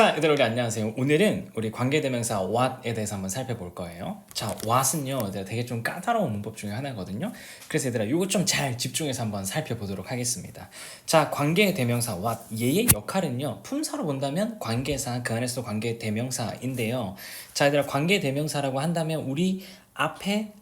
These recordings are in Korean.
자, 우리 안녕하세요. 오늘은 우리 관계대명사 what에 대해서 한번 살펴볼 거예요. 자, what은요, 되게 좀 까다로운 문법 중에 하나거든요. 그래서 얘들아 이거 좀 잘 집중해서 한번 살펴보도록 하겠습니다. 자, 관계대명사 what 얘의 역할은요, 품사로 본다면 관계사 그 안에서 관계대명사인데요. 자, 얘들아 관계대명사라고 한다면 우리 앞에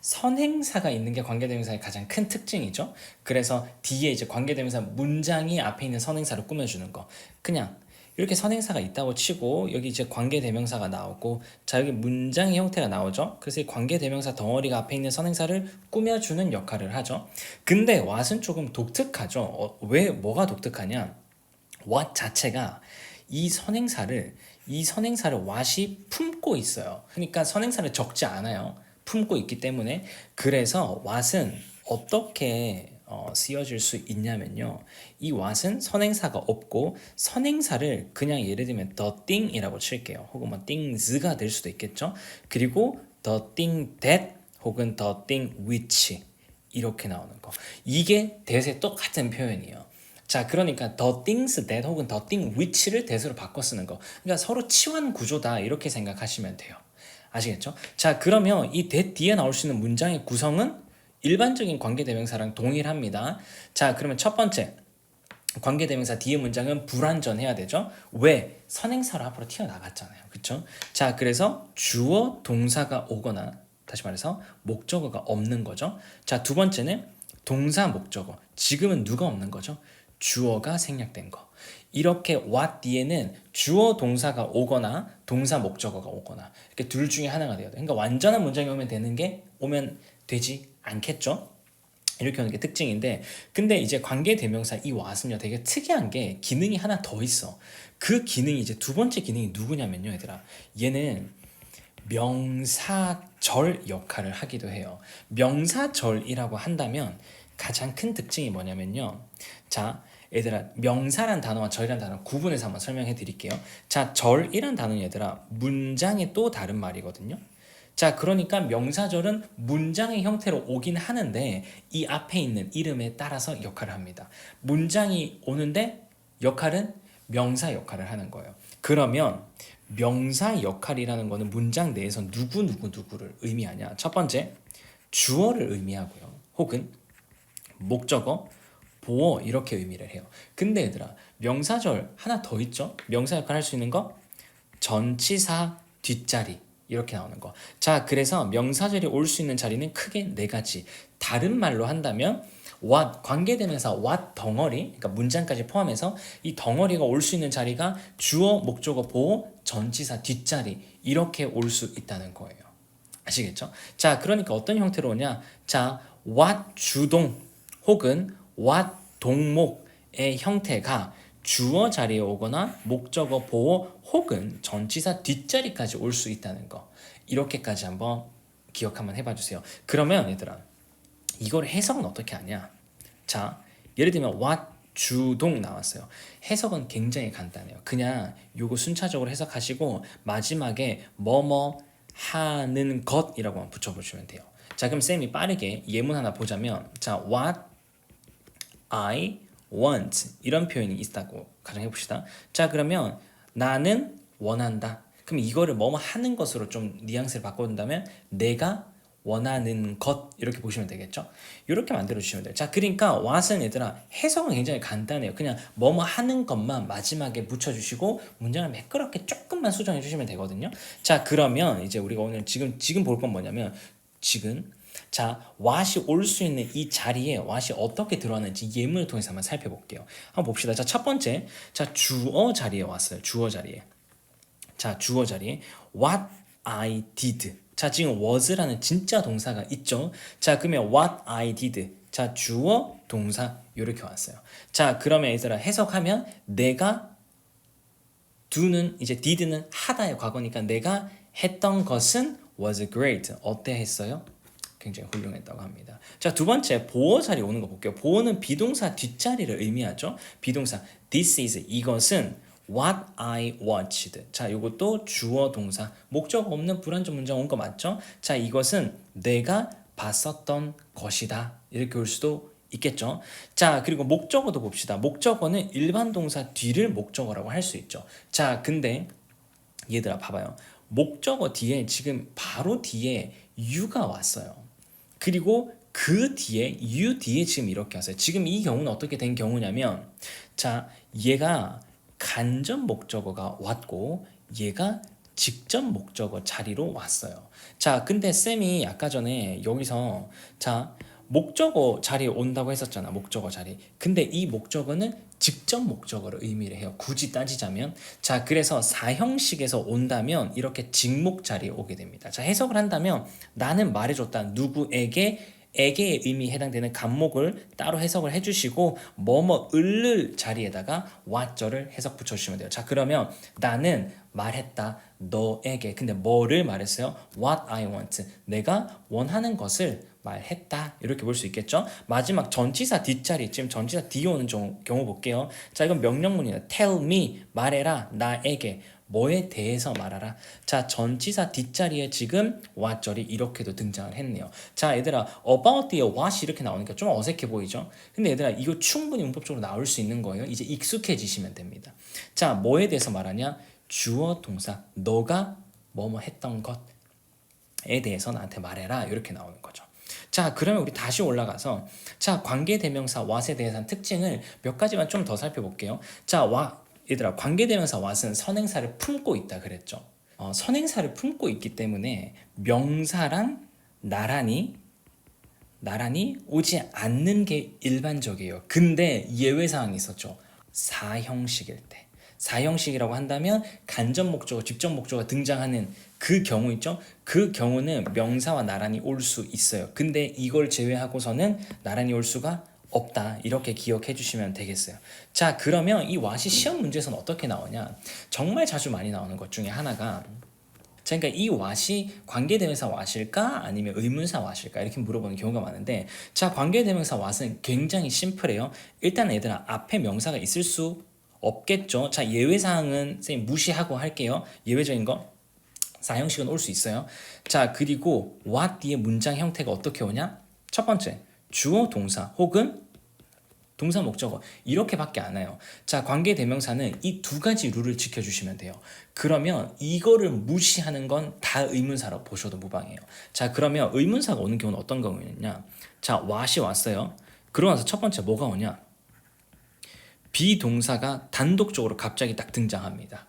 선행사가 있는 게 관계대명사의 가장 큰 특징이죠. 그래서 뒤에 이제 관계대명사 문장이 앞에 있는 선행사를 꾸며주는 거. 그냥 이렇게 선행사가 있다고 치고 여기 이제 관계 대명사가 나오고 자 여기 문장의 형태가 나오죠. 그래서 이 관계 대명사 덩어리가 앞에 있는 선행사를 꾸며주는 역할을 하죠. 근데 what은 조금 독특하죠. 어, 왜 뭐가 독특하냐? what 자체가 이 선행사를 이 선행사를 what이 품고 있어요. 그러니까 선행사를 적지 않아요. 품고 있기 때문에 그래서 what은 어떻게 어, 쓰여질 수 있냐면요. 이 what은 선행사가 없고 선행사를 그냥 예를 들면 the thing이라고 칠게요. 혹은 뭐 things가 될 수도 있겠죠. 그리고 the thing that 혹은 the thing which 이렇게 나오는 거. 이게 대세 똑같은 표현이에요. 자, 그러니까 the things that 혹은 the thing which를 대세로 바꿔 쓰는 거. 그러니까 서로 치환 구조다 이렇게 생각하시면 돼요. 아시겠죠? 자, 그러면 이 that 뒤에 나올 수 있는 문장의 구성은 일반적인 관계대명사랑 동일합니다. 자, 그러면 첫 번째 관계대명사 뒤에 문장은 불완전해야 되죠. 왜? 선행사로 앞으로 튀어나갔잖아요. 그쵸? 자, 그래서 주어 동사가 오거나 다시 말해서 목적어가 없는 거죠. 자, 두 번째는 동사 목적어. 지금은 누가 없는 거죠? 주어가 생략된 거. 이렇게 what 뒤에는 주어 동사가 오거나 동사 목적어가 오거나 이렇게 둘 중에 하나가 돼야 돼. 그러니까 완전한 문장이 오면 되는 게 오면 되지 않겠죠? 이렇게 오는 게 특징인데 근데 이제 관계 대명사 이 what은요 되게 특이한 게 기능이 하나 더 있어. 그 기능이 이제 두 번째 기능이 누구냐면요, 얘들아. 얘는 명사절 역할을 하기도 해요. 명사절이라고 한다면 가장 큰 특징이 뭐냐면요. 자, 얘들아 명사란 단어와 절이란 단어 구분해서 한번 설명해 드릴게요. 자, 절이란 단어는 얘들아 문장의 또 다른 말이거든요. 자, 그러니까 명사절은 문장의 형태로 오긴 하는데 이 앞에 있는 이름에 따라서 역할을 합니다. 문장이 오는데 역할은 명사 역할을 하는 거예요. 그러면 명사 역할이라는 거는 문장 내에서 누구 누구 누구를 의미하냐? 첫 번째 주어를 의미하고요. 혹은 목적어, 보어 이렇게 의미를 해요. 근데 얘들아 명사절 하나 더 있죠? 명사 역할 할 수 있는 거 전치사 뒷자리 이렇게 나오는 거. 자, 그래서 명사절이 올 수 있는 자리는 크게 네 가지. 다른 말로 한다면 what 관계되면서 what 덩어리, 그러니까 문장까지 포함해서 이 덩어리가 올 수 있는 자리가 주어, 목적어, 보호, 전치사 뒷자리 이렇게 올 수 있다는 거예요. 아시겠죠? 자, 그러니까 어떤 형태로 오냐? 자, what 주동 혹은 what 동목의 형태가 주어 자리에 오거나 목적어 보호 혹은 전치사 뒷자리까지 올 수 있다는 거 이렇게까지 한번 기억 한번 해봐 주세요. 그러면 얘들아 이걸 해석은 어떻게 하냐? 자 예를 들면 what 주동 나왔어요. 해석은 굉장히 간단해요. 그냥 요거 순차적으로 해석하시고 마지막에 뭐뭐 하는 것이라고만 붙여보시면 돼요. 자 그럼 쌤이 빠르게 예문 하나 보자면 자 what I want 이런 표현이 있다고 가정해 봅시다. 자 그러면 나는 원한다. 그럼 이거를 뭐뭐 하는 것으로 좀 뉘앙스를 바꿔준다면 내가 원하는 것 이렇게 보시면 되겠죠. 이렇게 만들어 주시면 돼요. 자 그러니까 what은 얘들아 해석은 굉장히 간단해요. 그냥 뭐뭐 하는 것만 마지막에 붙여 주시고 문장을 매끄럽게 조금만 수정해 주시면 되거든요. 자 그러면 이제 우리가 오늘 지금 지금 볼 건 뭐냐면 지금 자, what이 올 수 있는 이 자리에 what이 어떻게 들어왔는지 예문을 통해서 한번 살펴볼게요. 한번 봅시다. 자, 첫 번째. 자, 주어 자리에 왔어요. 주어 자리에. 자, 주어 자리에 what I did. 자, 지금 was라는 진짜 동사가 있죠. 자, 그러면 what I did. 자, 주어 동사 이렇게 왔어요. 자, 그러면 얘들아 해석하면 내가 do는 이제 did는 하다의 과거니까 내가 했던 것은 was great. 어때 했어요? 굉장히 훌륭했다고 합니다. 자, 두 번째 보어 자리 오는 거 볼게요. 보어는 비동사 뒷자리를 의미하죠. 비동사 this is 이것은 what I watched. 자, 이것도 주어 동사 목적 없는 불완전 문장 온 거 맞죠? 자, 이것은 내가 봤었던 것이다. 이렇게 올 수도 있겠죠. 자, 그리고 목적어도 봅시다. 목적어는 일반 동사 뒤를 목적어라고 할 수 있죠. 자, 근데 얘들아 봐봐요. 목적어 뒤에 지금 바로 뒤에 you가 왔어요. 그리고 그 뒤에 you 뒤에 지금 이렇게 왔어요. 지금 이 경우는 어떻게 된 경우냐면 자, 얘가 간접 목적어가 왔고 얘가 직접 목적어 자리로 왔어요. 자, 근데 쌤이 아까 전에 여기서 자, 목적어 자리에 온다고 했었잖아. 목적어 자리. 근데 이 목적어는 직접 목적어를 의미를 해요. 굳이 따지자면. 자, 그래서 사형식에서 온다면 이렇게 직목 자리에 오게 됩니다. 자, 해석을 한다면 나는 말해줬다. 누구에게 에게의 의미에 해당되는 간목을 따로 해석을 해주시고 뭐뭐 을을 자리에다가 what절을 해석 붙여주시면 돼요. 자 그러면 나는 말했다 너에게 근데 뭐를 말했어요? What I want 내가 원하는 것을 말했다 이렇게 볼 수 있겠죠? 마지막 전치사 뒷자리 지금 전치사 뒤에 오는 종- 경우 볼게요. 자 이건 명령문이에요. Tell me 말해라 나에게 뭐에 대해서 말하라. 자, 전치사 뒷자리에 지금 what절이 이렇게도 등장을 했네요. 자, 얘들아, about 뒤에 what이 이렇게 나오니까 좀 어색해 보이죠? 근데 얘들아, 이거 충분히 문법적으로 나올 수 있는 거예요. 이제 익숙해지시면 됩니다. 자, 뭐에 대해서 말하냐? 주어 동사, 너가 뭐뭐 했던 것에 대해서 나한테 말해라. 이렇게 나오는 거죠. 자, 그러면 우리 다시 올라가서 자, 관계 대명사 what에 대해서는 특징을 몇 가지만 좀 더 살펴볼게요. 자, what 얘들아 관계대명사 what은 선행사를 품고 있다 그랬죠. 어, 선행사를 품고 있기 때문에 명사랑 나란히 나란히 오지 않는 게 일반적이에요. 근데 예외 사항이 있었죠. 사형식일 때. 사형식이라고 한다면 간접 목적어, 직접 목적어가 등장하는 그 경우 있죠. 그 경우는 명사와 나란히 올 수 있어요. 근데 이걸 제외하고서는 나란히 올 수가 없다. 이렇게 기억해 주시면 되겠어요. 자, 그러면 이 와시 시험 문제에서는 어떻게 나오냐? 정말 자주 많이 나오는 것 중에 하나가 자, 그러니까 이 왓이 관계대명사 왓일까 아니면 의문사 왓일까 이렇게 물어보는 경우가 많은데 자 관계대명사 왓은 굉장히 심플해요. 일단 얘들아 앞에 명사가 있을 수 없겠죠. 자 예외사항은 선생님 무시하고 할게요. 예외적인 거 사형식은 올 수 있어요. 자 그리고 what 뒤에 문장 형태가 어떻게 오냐? 첫 번째 주어 동사 혹은 동사 목적어 이렇게밖에 안 와요. 자 관계 대명사는 이 두 가지 룰을 지켜주시면 돼요. 그러면 이거를 무시하는 건 다 의문사로 보셔도 무방해요. 자 그러면 의문사가 오는 경우는 어떤 경우였냐? 자 what이 왔어요. 그러고 나서 첫 번째 뭐가 오냐? 비동사가 단독적으로 갑자기 딱 등장합니다.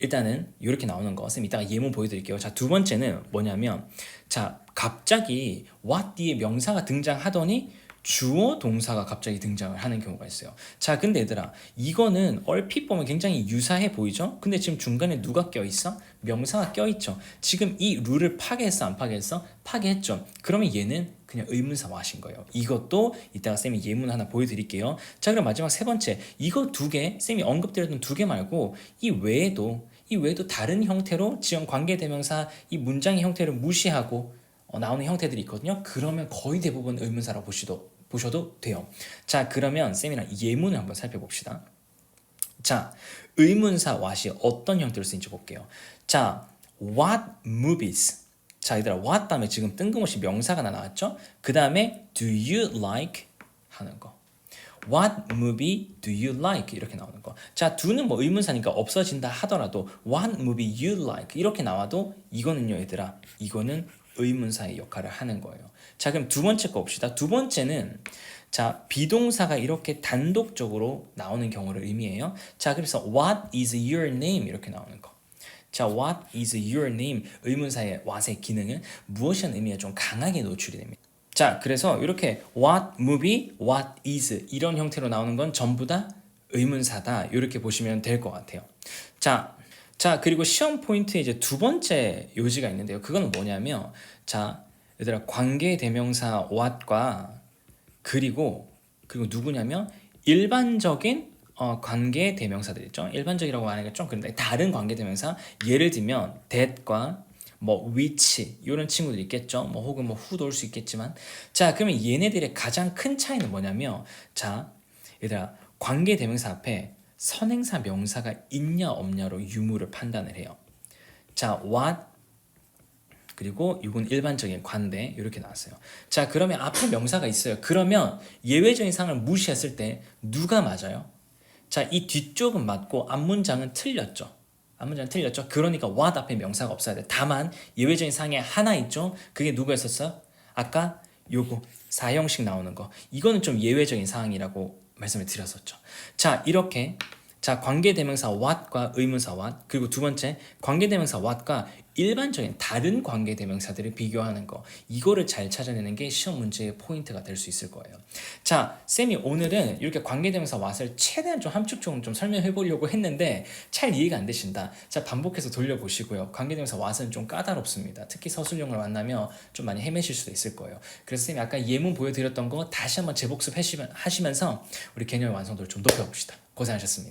일단은 이렇게 나오는 거쌤 이따가 예문 보여드릴게요. 자 두 번째는 뭐냐면 자 갑자기 what 뒤에 명사가 등장하더니 주어 동사가 갑자기 등장을 하는 경우가 있어요. 자 근데 얘들아 이거는 얼핏 보면 굉장히 유사해 보이죠? 근데 지금 중간에 누가 껴있어? 명사가 껴있죠. 지금 이 룰을 파괴했어 안 파괴했어? 파괴했죠. 그러면 얘는 그냥 의문사 와신 거예요. 이것도 이따가 쌤이 예문 하나 보여드릴게요. 자 그럼 마지막 세 번째 이거 두 개 쌤이 언급드렸던 두 개 말고 이 외에도 이 외에도 다른 형태로 지연 관계 대명사 이 문장의 형태를 무시하고 어, 나오는 형태들이 있거든요. 그러면 거의 대부분 의문사라고 보시도, 보셔도 돼요. 자 그러면 쌤이랑 예문을 한번 살펴봅시다. 자 의문사 what이 어떤 형태로 쓰인지 볼게요. 자 what movies 자 얘들아 what 다음에 지금 뜬금없이 명사가 하나 나왔죠? 그 다음에 do you like 하는 거 What movie do you like? 이렇게 나오는 거. 자, do는 뭐 의문사니까 없어진다 하더라도 what movie you like 이렇게 나와도 이거는요, 얘들아. 이거는 의문사의 역할을 하는 거예요. 자, 그럼 두 번째 거 봅시다. 두 번째는 자, 비동사가 이렇게 단독적으로 나오는 경우를 의미해요. 자, 그래서 what is your name 이렇게 나오는 거. 자, what is your name? 의문사의 what의 기능은 무엇이라는 의미에 좀 강하게 노출이 됩니다. 자, 그래서 이렇게 what movie, what is 이런 형태로 나오는 건 전부 다 의문사다. 이렇게 보시면 될 것 같아요. 자, 자 그리고 시험 포인트에 이제 두 번째 요지가 있는데요. 그거는 뭐냐면 자, 얘들아 관계 대명사 what과 그리고 그리고 누구냐면 일반적인 어, 관계 대명사들 있죠. 일반적이라고 말하기가 좀 그런데 다른 관계 대명사 예를 들면 that과 뭐 which 이런 친구들 있겠죠. 뭐 혹은 뭐 who도 올 수 있겠지만 자 그러면 얘네들의 가장 큰 차이는 뭐냐면 자 얘들아 관계 대명사 앞에 선행사 명사가 있냐 없냐로 유무를 판단을 해요. 자 what 그리고 이건 일반적인 관대 이렇게 나왔어요. 자 그러면 앞에 명사가 있어요. 그러면 예외적인 상황을 무시했을 때 누가 맞아요? 자 이 뒤쪽은 맞고 앞 문장은 틀렸죠. 앞문장은 틀렸죠. 그러니까 what 앞에 명사가 없어야 돼. 다만 예외적인 상황에 하나 있죠. 그게 누구였었어요? 아까 요거 사형식 나오는 거. 이거는 좀 예외적인 상황이라고 말씀을 드렸었죠. 자 이렇게 자 관계대명사 what과 의문사 what 그리고 두 번째 관계대명사 what과 일반적인 다른 관계대명사들을 비교하는 거 이거를 잘 찾아내는 게 시험 문제의 포인트가 될 수 있을 거예요. 자 쌤이 오늘은 이렇게 관계대명사 what을 최대한 좀 함축적으로 좀 설명해 보려고 했는데 잘 이해가 안 되신다. 자 반복해서 돌려보시고요. 관계대명사 what은 좀 까다롭습니다. 특히 서술형을 만나면 좀 많이 헤매실 수도 있을 거예요. 그래서 쌤이 아까 예문 보여드렸던 거 다시 한번 재복습 하시면서 우리 개념 완성도를 좀 높여봅시다. 고생하셨습니다.